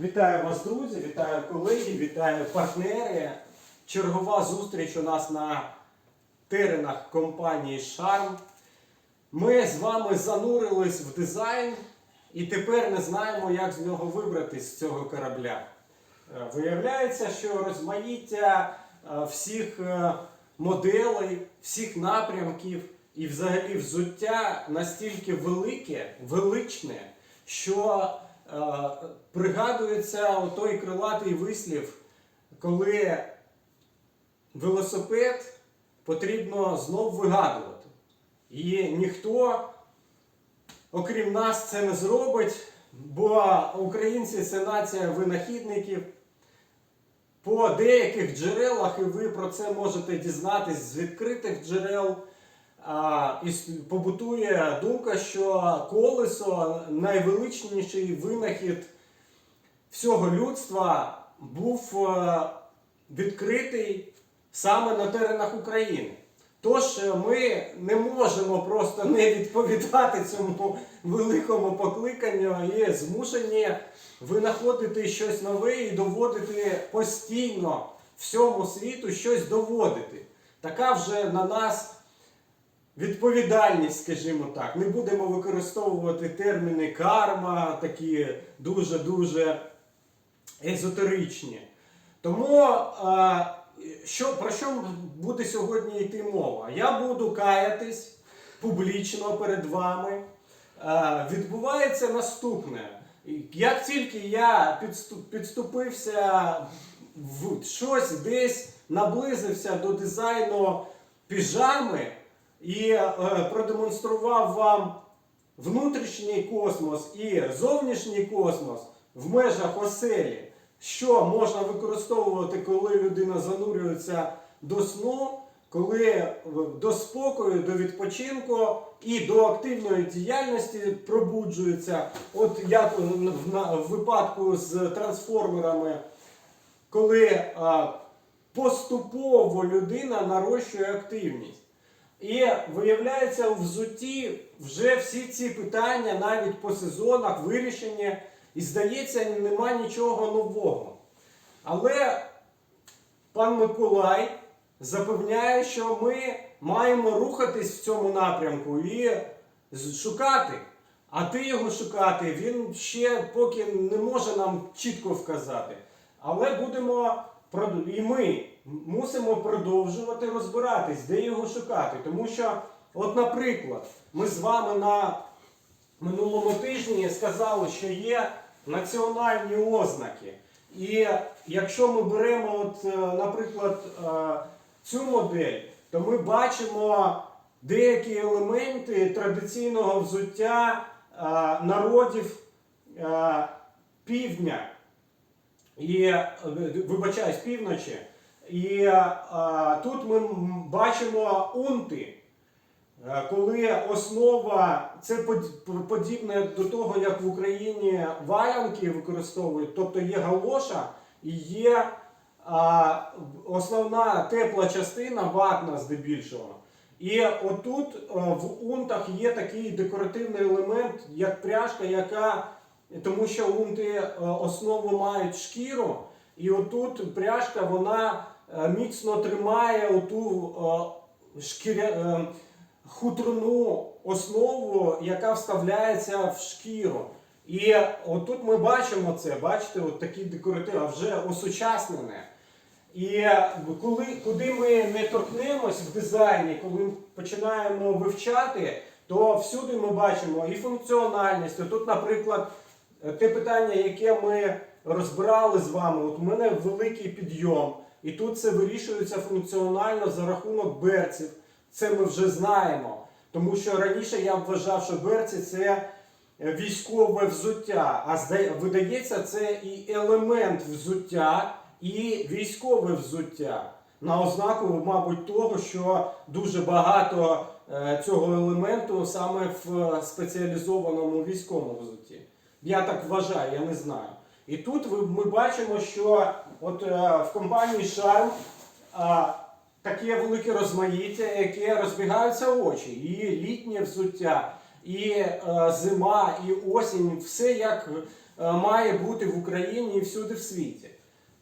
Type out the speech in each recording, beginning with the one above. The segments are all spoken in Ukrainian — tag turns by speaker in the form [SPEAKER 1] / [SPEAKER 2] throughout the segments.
[SPEAKER 1] Вітаю вас, друзі, вітаю колеги, вітаю партнери. Чергова зустріч у нас на теренах компанії Шарм. Ми з вами занурились в дизайн і тепер не знаємо, як з нього вибратись з цього корабля. Е, Виявляється, що розмаїття е, всіх е, моделей, всіх напрямків і взагалі взуття настільки велике, величне, що пригадується той крилатий вислів, коли велосипед потрібно знов вигадувати. І ніхто, окрім нас, це не зробить, бо українці це нація винахідників. По деяких джерелах, і ви про це можете дізнатись з відкритих джерел. І побутує думка, що колесо найвеличніший винахід всього людства був е, відкритий саме на теренах України. Тож е, ми не можемо просто не відповідати цьому великому покликанню і змушені винаходити щось нове і доводити постійно всьому світу щось доводити. Така вже на нас відповідальність, скажімо так. Не будемо використовувати терміни карма, такі дуже-дуже езотеричні. Тому е, що, про що буде сьогодні йти мова? Я буду каятись публічно перед вами. Е, відбувається наступне. Як тільки я підступився в щось десь наблизився до дизайну піжами і е, продемонстрував вам внутрішній космос і зовнішній космос в межах оселі, що можна використовувати, коли людина занурюється до сну, коли е, до спокою, до відпочинку і до активної діяльності пробуджується. От як в, випадку з трансформерами, коли поступово людина нарощує активність. І виявляється, у взутті вже всі ці питання навіть по сезонах вирішені, і здається, нема нічого нового. Але пан Миколай запевняє, що ми маємо рухатись в цьому напрямку і шукати. А ти його шукати, він ще поки не може нам чітко вказати. Але будемо і ми мусимо продовжувати розбиратись, де його шукати. Тому що, от, наприклад, ми з вами на минулому тижні сказали, що є національні ознаки. І якщо ми беремо, от, е, наприклад, е, цю модель, то ми бачимо деякі елементи традиційного взуття е, народів півдня і вибачаюсь, півночі. І е, тут ми бачимо унти. Е, Коли основа це подібне до того, як в Україні валянки використовують, тобто є галоша і є а, основна тепла частина ватна здебільшого. І отут е, в унтах є такий декоративний елемент, як пряжка, яка, тому що унти е, основу мають шкіру, і отут пряжка вона е, міцно тримає оту е, шкіря, е, хутрну основу, яка вставляється в шкіру. І отут ми бачимо це, бачите, от такі декоративи, а вже осучаснене. І коли, куди ми не торкнемось в дизайні, коли починаємо вивчати, то всюди ми бачимо і функціональність. Тут, наприклад, те питання, яке ми розбирали з вами, от у мене великий підйом, і тут це вирішується функціонально за рахунок берців. Це ми вже знаємо. Тому що раніше я вважав, що берці це військове взуття, а видається, це і елемент взуття, і військове взуття. На ознаку, мабуть, того, що дуже багато е, цього елементу саме в е, спеціалізованому військовому взутті. Я так вважаю, я не знаю. І тут ми бачимо, що от е, в компанії Charm а, таке велике розмаїття, яке розбігаються очі. І літнє взуття, і е, зима, і осінь, все як е, має бути в Україні і всюди в світі.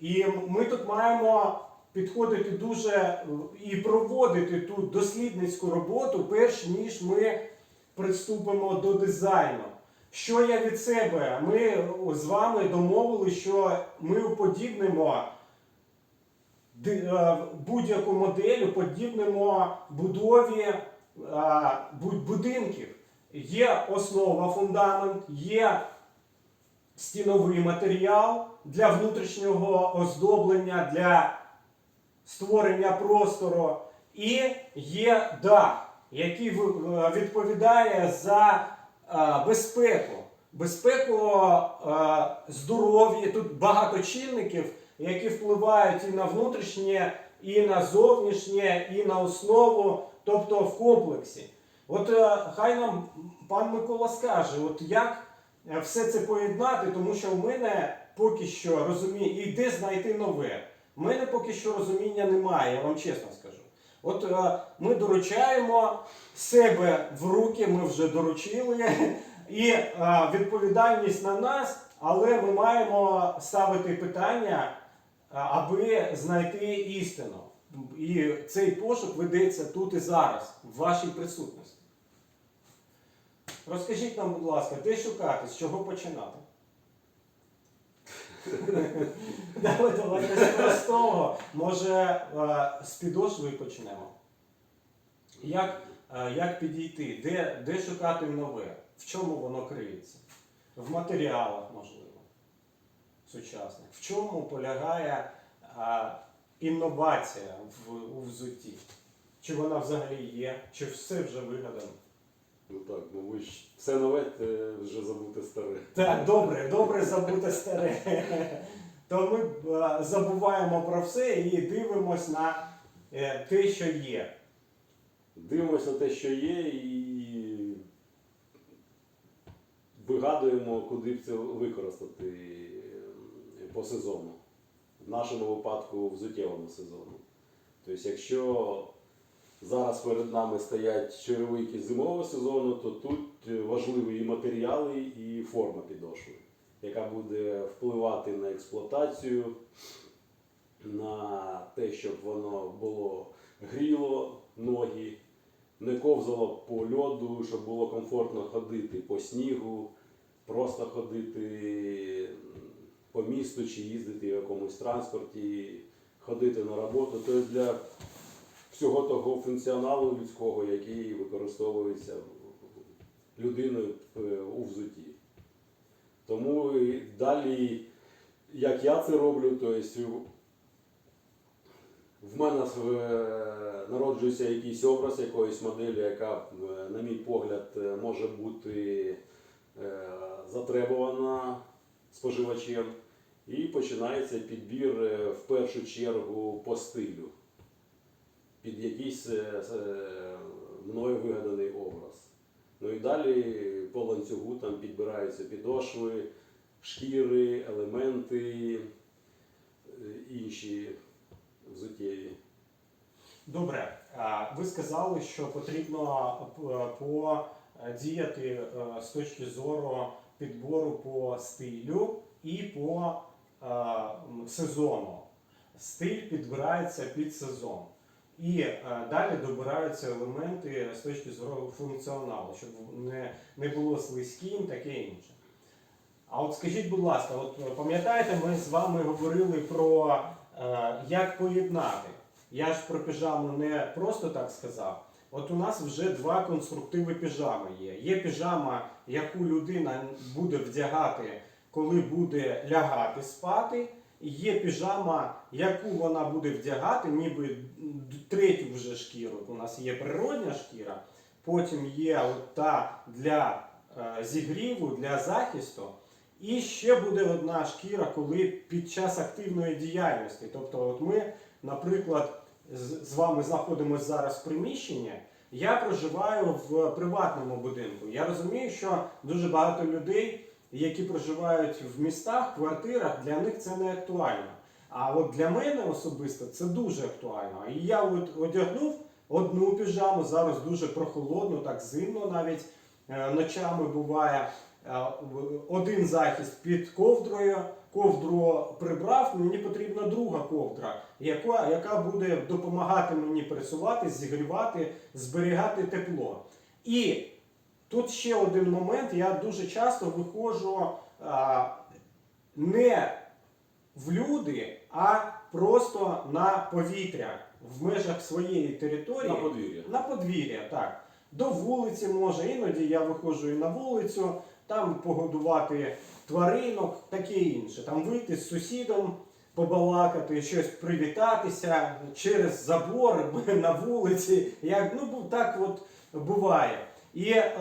[SPEAKER 1] І ми тут маємо підходити дуже е, і проводити ту дослідницьку роботу, перш ніж ми приступимо до дизайну. Що я від себе? Ми з вами домовили, що ми уподібнимо е, будь-яку модель, уподібнимо будові е, будинків. Є основа, фундамент, є стіновий матеріал для внутрішнього оздоблення, для створення простору, і є дах, який е, відповідає за безпеку. Безпеку е, здоров'я. Тут багато чинників, які впливають і на внутрішнє, і на зовнішнє, і на основу, тобто в комплексі. От е, хай нам пан Микола скаже, от як е, все це поєднати, тому що в мене поки що розуміння, і де знайти нове. У мене поки що розуміння немає, я вам чесно скажу. От е, ми доручаємо себе в руки, ми вже доручили, і е, відповідальність на нас, але ми маємо ставити питання, е, аби знайти істину. І цей пошук ведеться тут і зараз, в вашій присутності. Розкажіть нам, будь ласка, де шукати, з чого починати? Давай, давайте з простого. Може, е, з підошви почнемо. Як, е, як підійти? Де, де шукати нове? В чому воно криється? В матеріалах, можливо, сучасних. В чому полягає е, інновація в, у взутті? Чи вона взагалі є? Чи все вже вигадано?
[SPEAKER 2] Ну так, ну ви ж все нове те вже забути старе.
[SPEAKER 1] Так, добре, добре забути старе. То ми е, забуваємо про все і дивимось на е, те, що є.
[SPEAKER 2] Дивимося на те, що є, і вигадуємо, куди б це використати е, по сезону. В нашому випадку взуттєвому сезону. Тобто, якщо зараз перед нами стоять черевики зимового сезону, то тут важливі і матеріали, і форма підошви, яка буде впливати на експлуатацію, на те, щоб воно було гріло ноги, не ковзало по льоду, щоб було комфортно ходити по снігу, просто ходити по місту чи їздити в якомусь транспорті, ходити на роботу. Тобто для всього того функціоналу людського, який використовується людиною е, у взутті. Тому далі, як я це роблю, то есть в мене е, народжується якийсь образ якоїсь моделі, яка, е, на мій погляд, е, може бути затребувана споживачем. І починається підбір в першу чергу по стилю під якийсь мною вигаданий образ. Ну і далі по ланцюгу там підбираються підошви, шкіри, елементи, е, інші взуттєві.
[SPEAKER 1] Добре, ви сказали, що потрібно е, подіяти е, з точки зору підбору по стилю і по е, сезону. Стиль підбирається під сезон. І е, далі добираються елементи з точки зору функціоналу, щоб не, не було слизьким, таке інше. А от скажіть, будь ласка, от е, пам'ятаєте, ми з вами говорили про е, як поєднати. Я ж про піжаму не просто так сказав. От у нас вже два конструктиви піжами є. Є піжама, яку людина буде вдягати, коли буде лягати спати. Є піжама, яку вона буде вдягати, ніби третю вже шкіру. У нас є природня шкіра, потім є та для е, зігріву, для захисту. І ще буде одна шкіра, коли під час активної діяльності. Тобто, от ми, наприклад, з вами знаходимося зараз в приміщенні. Я проживаю в приватному будинку. Я розумію, що дуже багато людей, які проживають в містах, квартирах, для них це не актуально. А от для мене особисто це дуже актуально. І я от одягнув одну піжаму, зараз дуже прохолодно, так зимно навіть е, ночами буває. один захист під ковдрою, ковдру прибрав, мені потрібна друга ковдра, яка, яка буде допомагати мені пересуватись, зігрівати, зберігати тепло. І тут ще один момент. Я дуже часто виходжу а, не в люди, а просто на повітря в межах своєї території.
[SPEAKER 2] На подвір'я.
[SPEAKER 1] На подвір'я, так. До вулиці може, іноді я виходжу і на вулицю, там погодувати тваринок, таке інше. Там вийти з сусідом, побалакати, щось привітатися через забор на вулиці. Як, ну, так от буває. І е,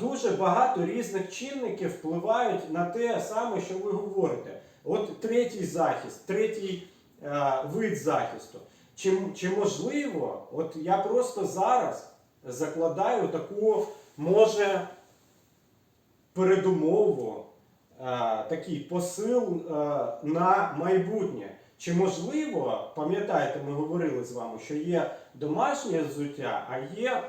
[SPEAKER 1] дуже багато різних чинників впливають на те саме, що ви говорите. От третій захист, третій е, вид захисту. Чи, чи можливо, от я просто зараз закладаю таку, може, передумову, е, такий посил е, на майбутнє. Чи можливо, пам'ятаєте, ми говорили з вами, що є домашнє взуття, а є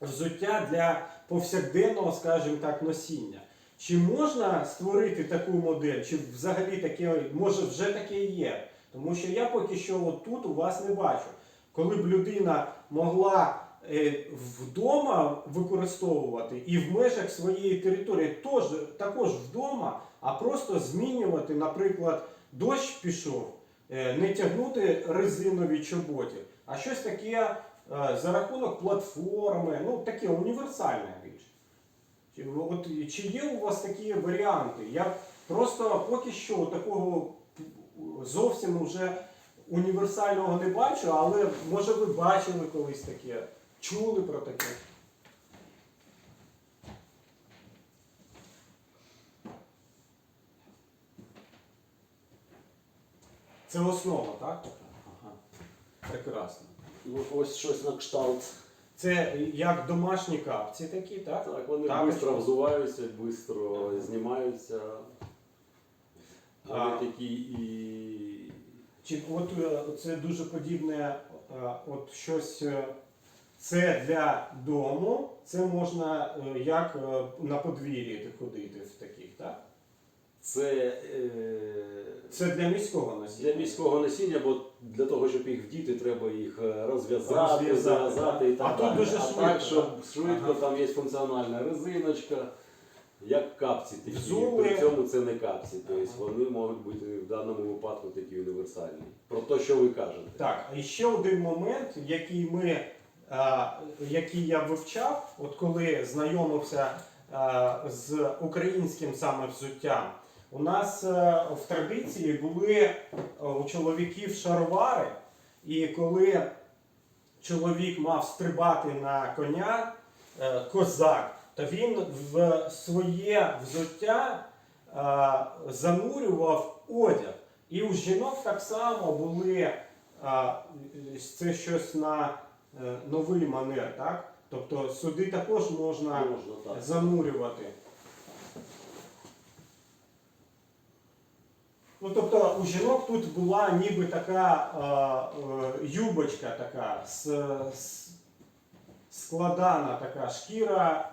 [SPEAKER 1] взуття для повсякденного, скажімо так, носіння. Чи можна створити таку модель, чи взагалі таке, може вже таке є? Тому що я поки що от тут у вас не бачу. Коли б людина могла е, вдома використовувати і в межах своєї території тож, також вдома, а просто змінювати, наприклад, дощ пішов, е, не тягнути резинові чоботі, а щось таке за рахунок платформи, ну таке універсальне більш. Чи, от, чи є у вас такі варіанти? Я просто поки що такого зовсім вже універсального не бачу, але може ви бачили колись таке, чули про таке. Це основа, так? Ага. Прекрасно.
[SPEAKER 2] Ось щось на кшталт.
[SPEAKER 1] Це як домашні капці такі, так?
[SPEAKER 2] Так, вони швидко взуваються, швидко знімаються. Вони
[SPEAKER 1] А.
[SPEAKER 2] такі і.
[SPEAKER 1] Чи от е, це дуже подібне, е, от щось. е, Це для дому, це можна е, як е, на подвір'ї ходити в таких, так?
[SPEAKER 2] Це е,
[SPEAKER 1] Це для міського носіння.
[SPEAKER 2] для міського носіння, бо для того, щоб їх вдіти, треба їх е, розв'язати, зав'язати і
[SPEAKER 1] так. А тут
[SPEAKER 2] далі.
[SPEAKER 1] дуже
[SPEAKER 2] а
[SPEAKER 1] швидко,
[SPEAKER 2] так, щоб швидко,
[SPEAKER 1] Ага.
[SPEAKER 2] там є функціональна резиночка, як капці такі.
[SPEAKER 1] Взули.
[SPEAKER 2] При цьому це не капці. Тобто
[SPEAKER 1] Ага.
[SPEAKER 2] вони можуть бути в даному випадку такі універсальні. Про те, що ви кажете.
[SPEAKER 1] Так, і ще один момент, який ми, е, який я вивчав, от коли знайомився е, з українським саме взуттям. У нас е, в традиції були е, у чоловіків шаровари, і коли чоловік мав стрибати на коня, е, козак, то він в своє взуття занурював одяг. І у жінок так само були це щось на новий манер, так? Тобто сюди також можна
[SPEAKER 2] Можна так.
[SPEAKER 1] занурювати. Ну, тобто у жінок тут була ніби така е, е, юбочка така, с, с- складана така шкіра.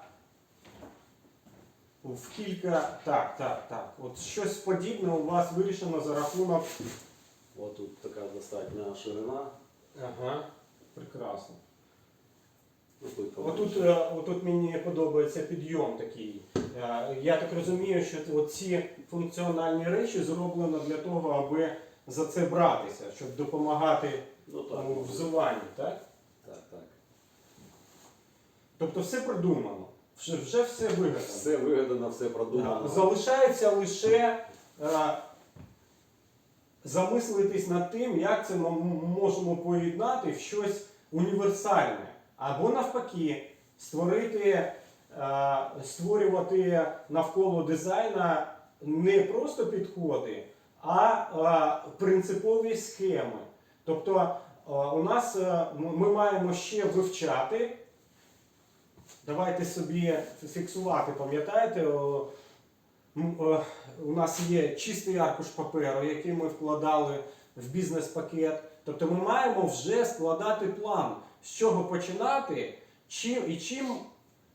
[SPEAKER 1] В кілька. Так, так, так. От щось подібне у вас вирішено за рахунок.
[SPEAKER 2] От тут така достатня ширина.
[SPEAKER 1] Ага, прекрасно.
[SPEAKER 2] Ну,
[SPEAKER 1] Отут, е, отут мені подобається підйом такий. Е, Я так розумію, що ці функціональні речі зроблено для того, аби за це братися, щоб допомагати
[SPEAKER 2] ну, так,
[SPEAKER 1] у взуванні, так?
[SPEAKER 2] так, так.
[SPEAKER 1] Тобто все продумано, вже, вже все вигадано.
[SPEAKER 2] Все вигадано, все продумано.
[SPEAKER 1] Залишається лише е, замислитись над тим, як це ми можемо поєднати в щось універсальне. Або навпаки, створити, створювати навколо дизайна не просто підходи, а е, принципові схеми. Тобто е, у нас е, ми маємо ще вивчати. Давайте собі фіксувати, пам'ятаєте, е, у нас є чистий аркуш паперу, який ми вкладали в бізнес-пакет. Тобто ми маємо вже складати план, з чого починати чим, і чим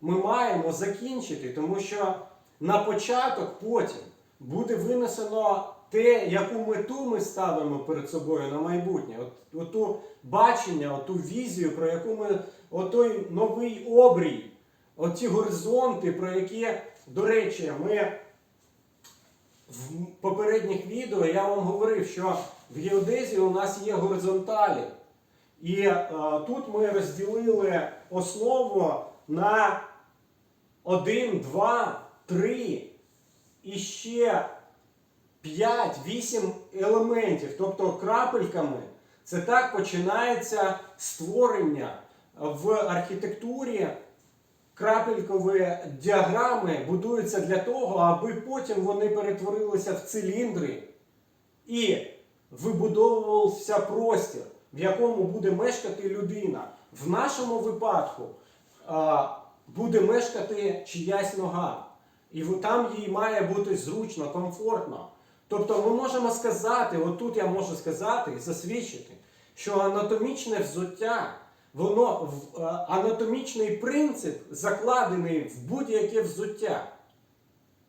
[SPEAKER 1] ми маємо закінчити. Тому що на початок потім буде винесено те, яку мету ми ставимо перед собою на майбутнє. От, оту бачення, оту візію, про яку ми, отой новий обрій, оті горизонти, про які, до речі, ми в попередніх відео я вам говорив, що в геодезії у нас є горизонталі. І е, тут ми розділили основу на 1, 2, 3 і ще 5-8 елементів, тобто крапельками. Це так починається створення в архітектурі. Крапелькові діаграми будуються для того, аби потім вони перетворилися в циліндри і вибудовувався простір, в якому буде мешкати людина. В нашому випадку буде мешкати чиясь нога. І там їй має бути зручно, комфортно. Тобто ми можемо сказати, отут я можу сказати і засвідчити, що анатомічне взуття, воно е, анатомічний принцип закладений в будь-яке взуття.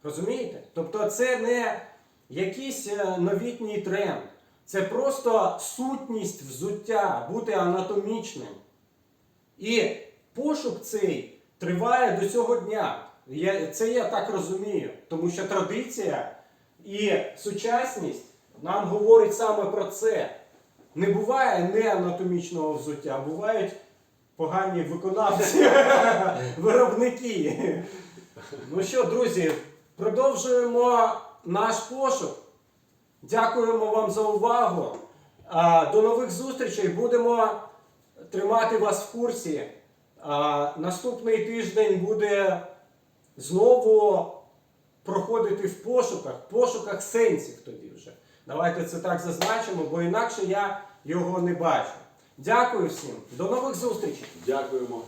[SPEAKER 1] Розумієте? Тобто це не якийсь е, новітній тренд. Це просто сутність взуття, бути анатомічним. І пошук цей триває до цього дня. Я, це я так розумію, тому що традиція і сучасність нам говорить саме про це. Не буває не анатомічного взуття, бувають погані виконавці, виробники. Ну що, друзі, продовжуємо наш пошук. Дякуємо вам за увагу. До нових зустрічей. Будемо тримати вас в курсі. Наступний тиждень буде знову проходити в пошуках, пошуках сенсів тоді вже. Давайте це так зазначимо, бо інакше я його не бачу. Дякую всім. До нових зустрічей.
[SPEAKER 2] Дякуємо.